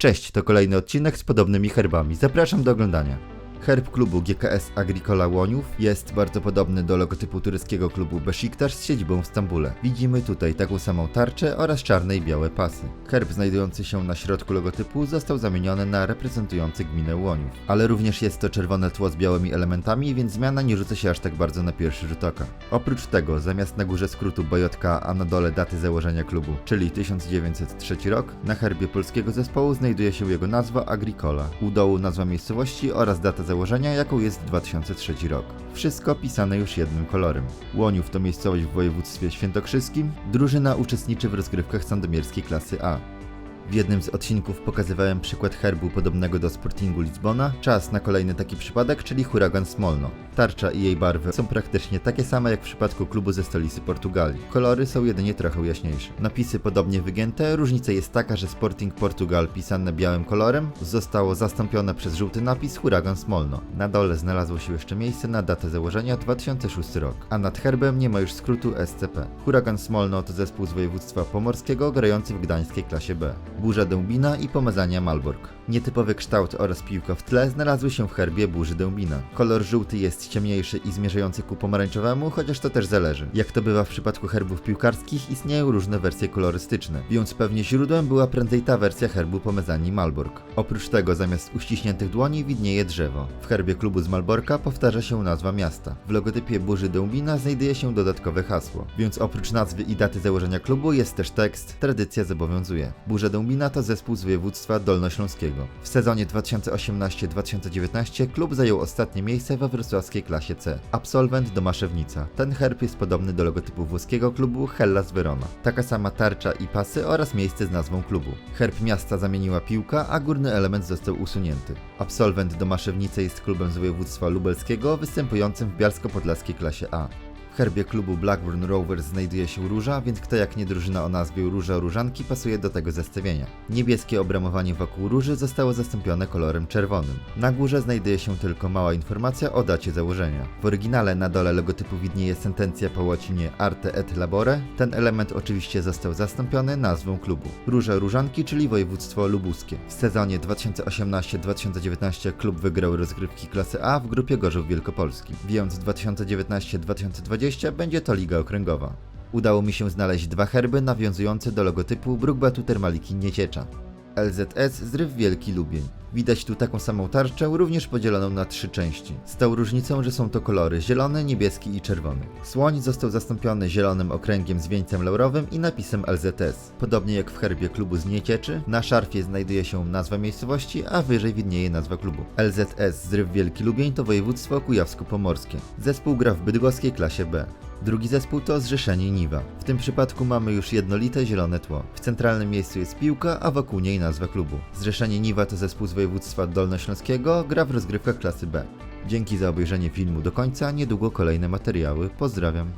Cześć, to kolejny odcinek z podobnymi herbami. Zapraszam do oglądania. Herb klubu GKS Agricola Łoniów jest bardzo podobny do logotypu tureckiego klubu Besiktas z siedzibą w Stambule. Widzimy tutaj taką samą tarczę oraz czarne i białe pasy. Herb znajdujący się na środku logotypu został zamieniony na reprezentujący gminę Łoniów. Ale również jest to czerwone tło z białymi elementami, więc zmiana nie rzuca się aż tak bardzo na pierwszy rzut oka. Oprócz tego, zamiast na górze skrótu BJK, a na dole daty założenia klubu, czyli 1903 rok, na herbie polskiego zespołu znajduje się jego nazwa Agricola. U dołu nazwa miejscowości oraz data założenia, jaką jest 2003 rok. Wszystko pisane już jednym kolorem. Łoniów to miejscowość w województwie świętokrzyskim. Drużyna uczestniczy w rozgrywkach sandomierskiej klasy A. W jednym z odcinków pokazywałem przykład herbu podobnego do Sportingu Lizbona. Czas na kolejny taki przypadek, czyli huragan Smolno. Tarcza i jej barwy są praktycznie takie same jak w przypadku klubu ze stolicy Portugalii. Kolory są jedynie trochę jaśniejsze. Napisy podobnie wygięte, różnica jest taka, że Sporting Portugal pisane białym kolorem zostało zastąpione przez żółty napis huragan Smolno. Na dole znalazło się jeszcze miejsce na datę założenia 2006 rok, a nad herbem nie ma już skrótu SCP. Huragan Smolno to zespół z województwa pomorskiego grający w gdańskiej klasie B. Burza Dębina i Pomazania Malbork. Nietypowy kształt oraz piłka w tle znalazły się w herbie burzy Dębina. Kolor żółty jest ciemniejszy i zmierzający ku pomarańczowemu, chociaż to też zależy. Jak to bywa w przypadku herbów piłkarskich, istnieją różne wersje kolorystyczne, więc pewnie źródłem była prędzej ta wersja herbu Pomezani Malbork. Oprócz tego, zamiast uściśniętych dłoni widnieje drzewo. W herbie klubu z Malborka powtarza się nazwa miasta. W logotypie burzy Dębina znajduje się dodatkowe hasło, więc oprócz nazwy i daty założenia klubu jest też tekst Tradycja zobowiązuje. Burza Dębina to zespół z województwa dolnośląskiego. W sezonie 2018-2019 klub zajął ostatnie miejsce we wrocławskiej klasie C. Absolwent Domaszewnica. Ten herb jest podobny do logotypu włoskiego klubu Hellas Verona. Taka sama tarcza i pasy oraz miejsce z nazwą klubu. Herb miasta zamieniła piłka, a górny element został usunięty. Absolwent Domaszewnice jest klubem z województwa lubelskiego występującym w bialsko-podlaskiej klasie A. Herbie klubu Blackburn Rovers znajduje się róża, więc kto jak nie drużyna o nazwie Róża Różanki pasuje do tego zestawienia. Niebieskie obramowanie wokół róży zostało zastąpione kolorem czerwonym. Na górze znajduje się tylko mała informacja o dacie założenia. W oryginale na dole logotypu widnieje sentencja po łacinie Arte et Labore. Ten element oczywiście został zastąpiony nazwą klubu. Róża Różanki, czyli województwo lubuskie. W sezonie 2018-2019 klub wygrał rozgrywki klasy A w grupie Gorzów Wielkopolski, więc 2019-2020 będzie to liga okręgowa. Udało mi się znaleźć dwa herby nawiązujące do logotypu Brugbatu Termaliki Nieciecza. LZS Zryw Wielki Lubień. Widać tu taką samą tarczę, również podzieloną na trzy części. Z tą różnicą, że są to kolory zielony, niebieski i czerwony. Słoń został zastąpiony zielonym okręgiem z wieńcem laurowym i napisem LZS. Podobnie jak w herbie klubu z Niecieczy, na szarfie znajduje się nazwa miejscowości, a wyżej widnieje nazwa klubu. LZS Zryw Wielki Lubień to województwo kujawsko-pomorskie. Zespół gra w bydgoskiej klasie B. Drugi zespół to Zrzeszenie Niwa. W tym przypadku mamy już jednolite zielone tło. W centralnym miejscu jest piłka, a wokół niej nazwa klubu. Zrzeszenie Niwa to zespół z województwa dolnośląskiego, gra w rozgrywkach klasy B. Dzięki za obejrzenie filmu do końca, niedługo kolejne materiały. Pozdrawiam.